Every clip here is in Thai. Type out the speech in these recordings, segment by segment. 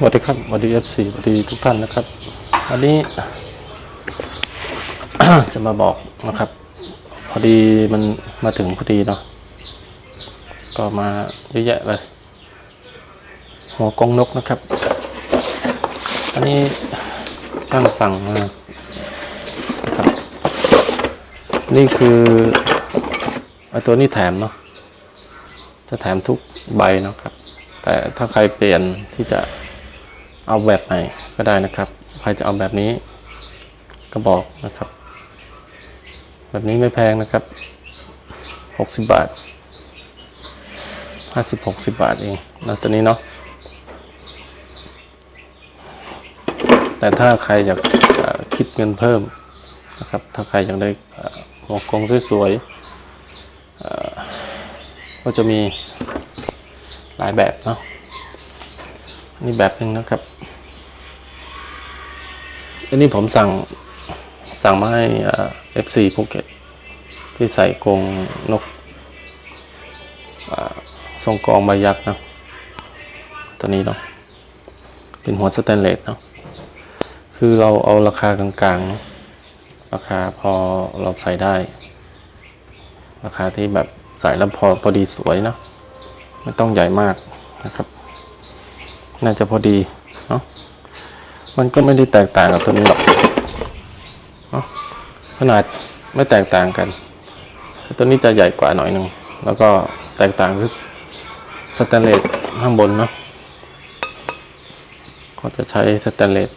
สวัสดีครับสวัสดีเอฟซีสวัสดีทุกท่านนะครับอันนี้ จะมาบอกนะครับ พอดีมันมาถึงพอดีเนาะก็มาเยอะแยะเลยหัวกองนกนะครับ อันนี้ช่างสั่งมาครับ นี่คือตัวนี้แถมเนาะจะแถมทุกใบนะครับ แต่ถ้าใครเปลี่ยนที่จะ เอาแบบไหนก็ได้นะครับ ใครจะเอาแบบนี้ก็บอกนะครับ แบบนี้ไม่แพงนะครับ 60 บาท 50 60 บาทเองนะตัวนี้เนาะแต่ถ้าใครอยากคิดเงินเพิ่มนะครับ ถ้าใครอยากได้หัวกงสวยๆก็จะมีหลายแบบเนาะ นี่แบบหนึ่งนะครับ อันนี้ผมสั่งสั่งมาให้เอ่อ FC ภูเก็ตที่ใส่กรงนกทรงกรองใบยักษ์นะตัวนี้เนาะเป็นหัวสแตนเลสเนาะคือเราเอาราคากลางๆ ราคาพอเราใส่ได้ ราคาที่แบบใส่แล้วพอพอดีสวยเนะไม่ต้องใหญ่มากนะครับ น่าจะพอดีเนาะมันก็ไม่ได้แตกต่างกับตัวนี้หรอกเนาะขนาดไม่แตกต่างกัน ตัวนี้จะใหญ่กว่าหน่อยหนึ่งแล้วก็แตกต่างคือสแตนเลสข้างบนเนาะก็จะใช้สแตนเลส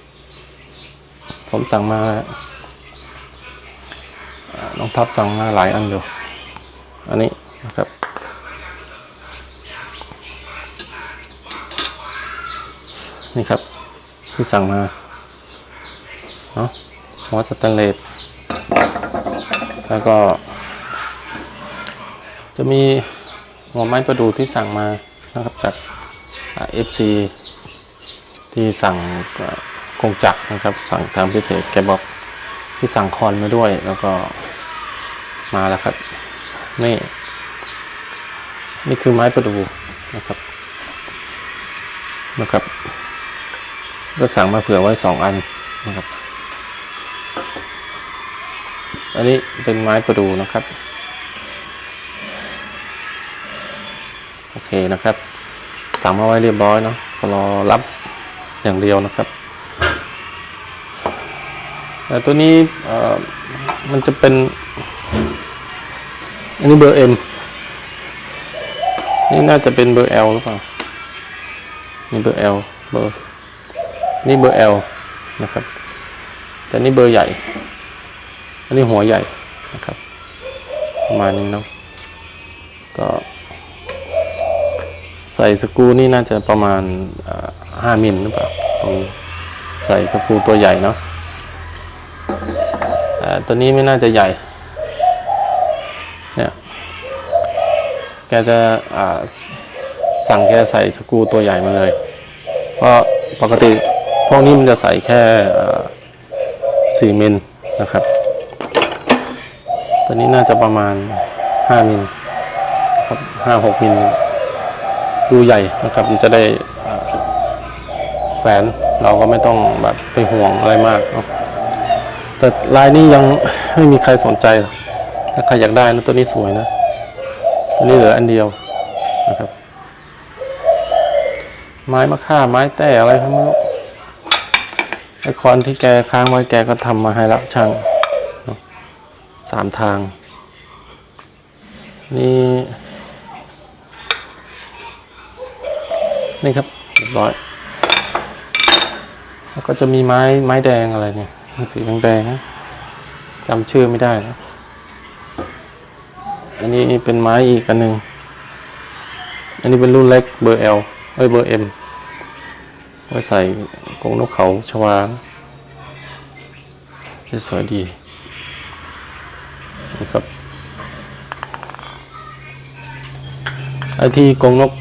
ผมสั่งมาอ่าน้องทับสั่งมาหลายอันอยู่ อันนี้นะครับ นี่ครับ ที่สั่งมาเนาะหัวสแตนเลสแล้วก็ จะมีหัวไม้ประดูที่สั่งมานะครับจากเอฟซีที่สั่งอ่ากงจักรนะครับ สั่งทางพิเศษแกบอกที่สั่งคอนมาด้วยแล้วก็มาแล้วครับนี่นี่คือไม้ประดูนะครับนะครับ ก็สั่งมาเผื่อไว้สองอันนะครับ อันนี้เป็นไม้ประดูนะครับ โอเคนะครับ สั่งมาไว้เรียบร้อยเนาะก็รอรับอย่างเดียวนะครับแต่ตัวนี้มันจะเป็น อันนี้เบอร์ M นี่น่าจะเป็นเบอร์ L หรือเปล่า นี่เบอร์ L เบอร์ นี่เบอร์ L นะครับ แต่นี่เบอร์ใหญ่ อันนี้หัวใหญ่นะครับ ประมาณนี้เนาะก็ ใส่สกูนี่น่าจะประมาณห้ามิลหรือเปล่าตรงใส่สกูตัวใหญ่เนาะตัวนี้ไม่น่าจะใหญ่เนี่ยแกจะสั่งแกใส่สกูตัวใหญ่มาเลย เพราะปกติ พวกนี้มันจะใส่แค่สี่มิลนะครับตัวนี้น่าจะประมาณห้ามิลครับห้าหกมิลดูใหญ่นะครับ มันจะได้แฝนเราก็ไม่ต้องแบบไปห่วงอะไรมากเนาะแต่ลายนี้ยังไม่มีใครสนใจ ถ้าใครอยากได้นะตัวนี้สวยนะ ตัวนี้เหลืออันเดียวนะครับ ไม้มะค่าไม้แต่อะไรครับไม่รู้ ไอคอนที่แกค้างไว้แกก็ทำมาให้แล้วช่างสามทาง นี่ นี่ครับเรียบร้อย แล้วก็จะมีไม้ไม้แดงอะไรเนี่ยสีแดงๆจำชื่อไม่ได้นะอันนี้เป็นไม้อีกอันหนึ่งอันนี้เป็นรุ่นเล็กเบอร์ L เอ้ยเบอร์ M ไว้ใส่กรงนกเขาชวาจะสวยดีนะครับไอที่กรงนก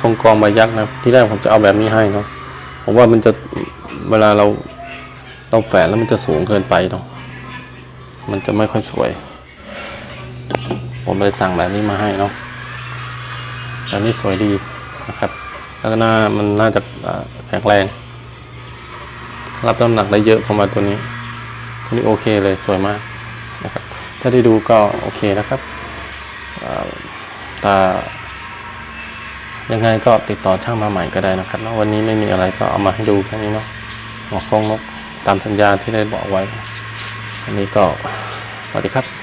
ทรงกรองใบยักษ์นะที่แรกผมจะเอาแบบนี้ให้เนาะผมว่ามันจะเวลาเราเราแฝนแล้วมันจะสูงเกินไปเนาะมันจะไม่ค่อยสวย ผมเลยสั่งแบบนี้มาให้เนาะแบบนี้สวยดี นะครับ แล้วก็หน้ามันน่าจะแข็งแรง รับน้ำหนักได้เยอะประมาณตัวนี้ ตัวนี้โอเคเลยสวยมากนะครับ ถ้าได้ดูก็โอเคนะครับอ่ยังไงก็ติดต่อช่างมาใหม่ก็ได้นะครับเนอะวันนี้ไม่มีอะไรก็เอามาให้ดูแค่นี้เนาะหัวโครงนกตามสัญญาที่ได้บอกไว้ อันนี้ก็สวัสดีครับ